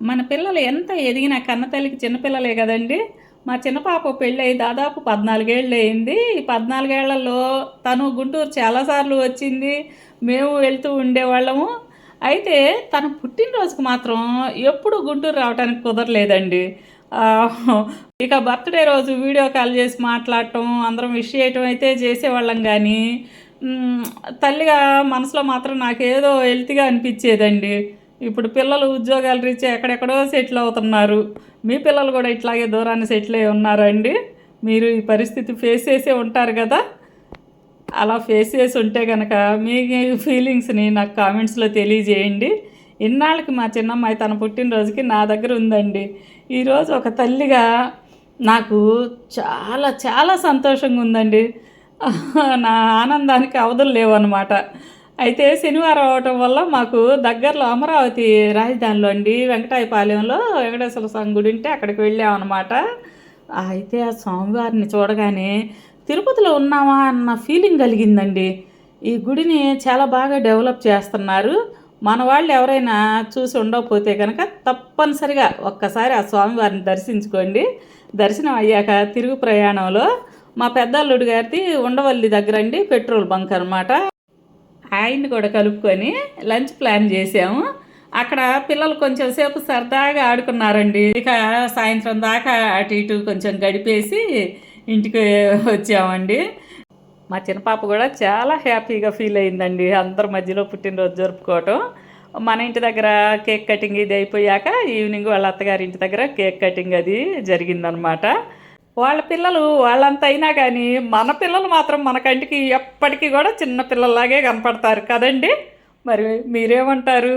మన పిల్లలు ఎంత ఎదిగినా కన్నతల్లికి చిన్నపిల్లలే కదండి. మా చిన్న పాప పెళ్ళయి దాదాపు పద్నాలుగేళ్ళు అయింది. ఈ పద్నాలుగేళ్ళలో తను గుంటూరు చాలాసార్లు వచ్చింది. మేము వెళ్తూ ఉండేవాళ్ళము. అయితే తన పుట్టినరోజుకు మాత్రం ఎప్పుడు గుంటూరు రావడానికి కుదరలేదండి. ఇక బర్త్డే రోజు వీడియో కాల్ చేసి మాట్లాడటం అందరం విష్ చేయటం అయితే చేసేవాళ్ళం కానీ తల్లిగా మనసులో మాత్రం నాకేదో హెల్తీగా అనిపించేదండి. ఇప్పుడు పిల్లలు ఉద్యోగాలు రీత్యా ఎక్కడెక్కడో సెటిల్ అవుతున్నారు. మీ పిల్లలు కూడా ఇట్లాగే దూరాన్ని సెటిల్ అయి ఉన్నారండి. మీరు ఈ పరిస్థితి ఫేస్ చేసే ఉంటారు కదా. అలా ఫేస్ చేసి ఉంటే కనుక మీ ఫీలింగ్స్ని నాకు కామెంట్స్లో తెలియజేయండి. ఇన్నాళ్ళకి మా చిన్నమ్మాయి తన పుట్టినరోజుకి నా దగ్గర ఉందండి. ఈరోజు ఒక తల్లిగా నాకు చాలా చాలా సంతోషంగా ఉందండి. నా ఆనందానికి అవధులు లేవన్నమాట. అయితే శనివారం అవటం వల్ల మాకు దగ్గరలో అమరావతి రాజధానిలో అండి వెంకటాయపాలెంలో వెంకటేశ్వర స్వామి గుడి ఉంటే అక్కడికి వెళ్ళామన్నమాట. అయితే ఆ స్వామివారిని చూడగానే తిరుపతిలో ఉన్నామా అన్న ఫీలింగ్ కలిగిందండి. ఈ గుడిని చాలా బాగా డెవలప్ చేస్తున్నారు. మన వాళ్ళు ఎవరైనా చూసి ఉండకపోతే కనుక తప్పనిసరిగా ఒక్కసారి ఆ స్వామివారిని దర్శించుకోండి. దర్శనం అయ్యాక తిరుగు ప్రయాణంలో మా పెద్దల్లుడు గారిది ఉండవల్లి దగ్గర అండి పెట్రోల్ బంక్ అనమాట ఆయన్ని కూడా కలుపుకొని లంచ్ ప్లాన్ చేసాము అక్కడ పిల్లలు కొంచెం సేపు సరదాగా ఆడుకున్నారండి. ఇక సాయంత్రం దాకా అటు ఇటు కొంచెం గడిపేసి ఇంటికి వచ్చామండి. మా చిన్న పాప కూడా చాలా హ్యాపీగా ఫీల్ అయిందండి. అందరి మధ్యలో పుట్టినరోజు జరుపుకోవటం. మన ఇంటి దగ్గర కేక్ కటింగ్ ఇది అయిపోయాక ఈవినింగ్ వాళ్ళ అత్తగారి ఇంటి దగ్గర కేక్ కటింగ్ అది జరిగిందనమాట. వాళ్ళ పిల్లలు వాళ్ళంత అయినా కానీ మన పిల్లలు మాత్రం మన కంటికి ఎప్పటికీ కూడా చిన్న పిల్లల్లాగే కనపడతారు కదండి. మరి మీరేమంటారు?